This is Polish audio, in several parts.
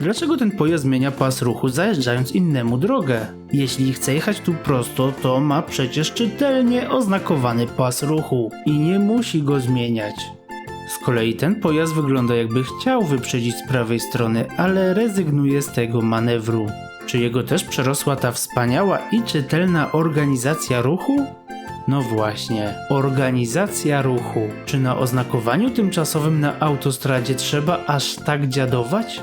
Dlaczego ten pojazd zmienia pas ruchu zajeżdżając innemu drogę? Jeśli chce jechać tu prosto, to ma przecież czytelnie oznakowany pas ruchu i nie musi go zmieniać. Z kolei ten pojazd wygląda jakby chciał wyprzedzić z prawej strony, ale rezygnuje z tego manewru. Czy jego też przerosła ta wspaniała i czytelna organizacja ruchu? No właśnie, organizacja ruchu. Czy na oznakowaniu tymczasowym na autostradzie trzeba aż tak dziadować?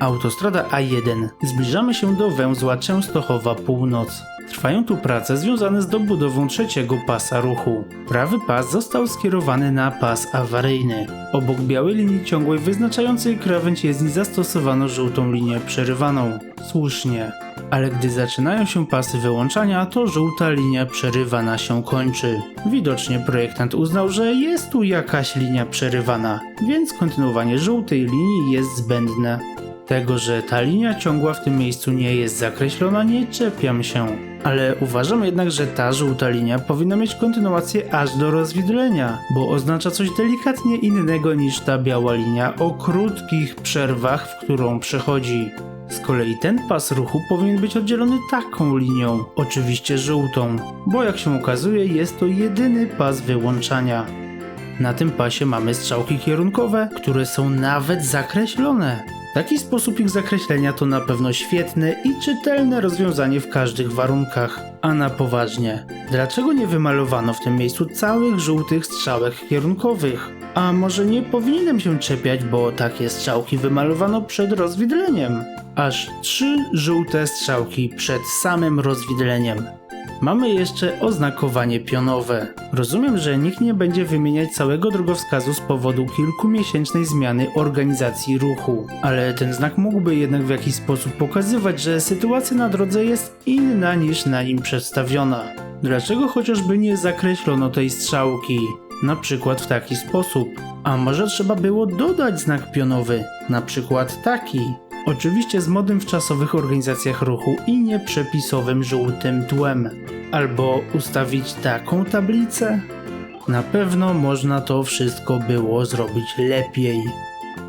Autostrada A1. Zbliżamy się do węzła Częstochowa Północ. Trwają tu prace związane z dobudową trzeciego pasa ruchu. Prawy pas został skierowany na pas awaryjny. Obok białej linii ciągłej wyznaczającej krawędź jezdni zastosowano żółtą linię przerywaną. Słusznie. Ale gdy zaczynają się pasy wyłączania, to żółta linia przerywana się kończy. Widocznie projektant uznał, że jest tu jakaś linia przerywana, więc kontynuowanie żółtej linii jest zbędne. Tego, że ta linia ciągła w tym miejscu nie jest zakreślona, nie czepiam się. Ale uważam jednak, że ta żółta linia powinna mieć kontynuację aż do rozwidlenia, bo oznacza coś delikatnie innego niż ta biała linia o krótkich przerwach, w którą przechodzi. Z kolei ten pas ruchu powinien być oddzielony taką linią, oczywiście żółtą, bo jak się okazuje jest to jedyny pas wyłączania. Na tym pasie mamy strzałki kierunkowe, które są nawet zakreślone. Taki sposób ich zakreślenia to na pewno świetne i czytelne rozwiązanie w każdych warunkach. A na poważnie, dlaczego nie wymalowano w tym miejscu całych żółtych strzałek kierunkowych? A może nie powinienem się czepiać, bo takie strzałki wymalowano przed rozwidleniem? Aż trzy żółte strzałki przed samym rozwidleniem. Mamy jeszcze oznakowanie pionowe. Rozumiem, że nikt nie będzie wymieniać całego drogowskazu z powodu kilkumiesięcznej zmiany organizacji ruchu, ale ten znak mógłby jednak w jakiś sposób pokazywać, że sytuacja na drodze jest inna niż na nim przedstawiona. Dlaczego chociażby nie zakreślono tej strzałki? Na przykład w taki sposób. A może trzeba było dodać znak pionowy? Na przykład taki. Oczywiście z modem w czasowych organizacjach ruchu i nieprzepisowym żółtym tłem. Albo ustawić taką tablicę? Na pewno można to wszystko było zrobić lepiej.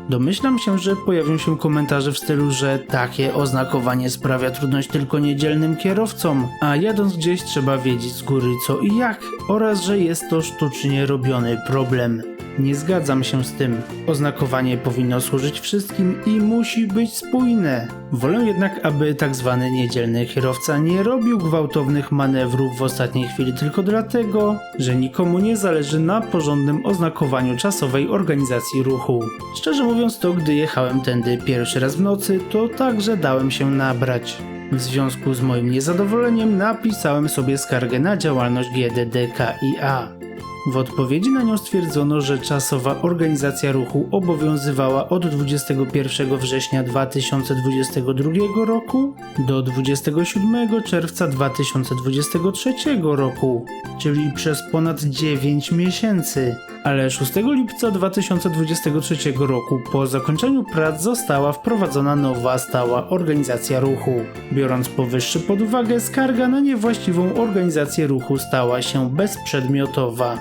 Domyślam się, że pojawią się komentarze w stylu, że takie oznakowanie sprawia trudność tylko niedzielnym kierowcom, a jadąc gdzieś trzeba wiedzieć z góry co i jak, oraz że jest to sztucznie robiony problem. Nie zgadzam się z tym. Oznakowanie powinno służyć wszystkim i musi być spójne. Wolę jednak, aby tak zwany niedzielny kierowca nie robił gwałtownych manewrów w ostatniej chwili tylko dlatego, że nikomu nie zależy na porządnym oznakowaniu czasowej organizacji ruchu. Szczerze mówiąc, to gdy jechałem tędy pierwszy raz w nocy, to także dałem się nabrać. W związku z moim niezadowoleniem napisałem sobie skargę na działalność GDDKiA. W odpowiedzi na nią stwierdzono, że czasowa organizacja ruchu obowiązywała od 21 września 2022 roku do 27 czerwca 2023 roku, czyli przez ponad 9 miesięcy. Ale 6 lipca 2023 roku po zakończeniu prac została wprowadzona nowa stała organizacja ruchu. Biorąc powyższe pod uwagę, skarga na niewłaściwą organizację ruchu stała się bezprzedmiotowa.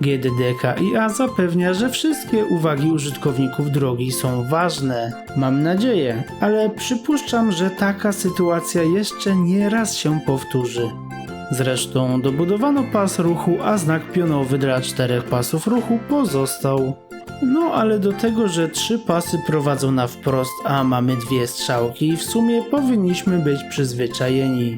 GDDKiA zapewnia, że wszystkie uwagi użytkowników drogi są ważne. Mam nadzieję, ale przypuszczam, że taka sytuacja jeszcze nie raz się powtórzy. Zresztą dobudowano pas ruchu, a znak pionowy dla czterech pasów ruchu pozostał. No ale do tego, że trzy pasy prowadzą na wprost, a mamy dwie strzałki, w sumie powinniśmy być przyzwyczajeni.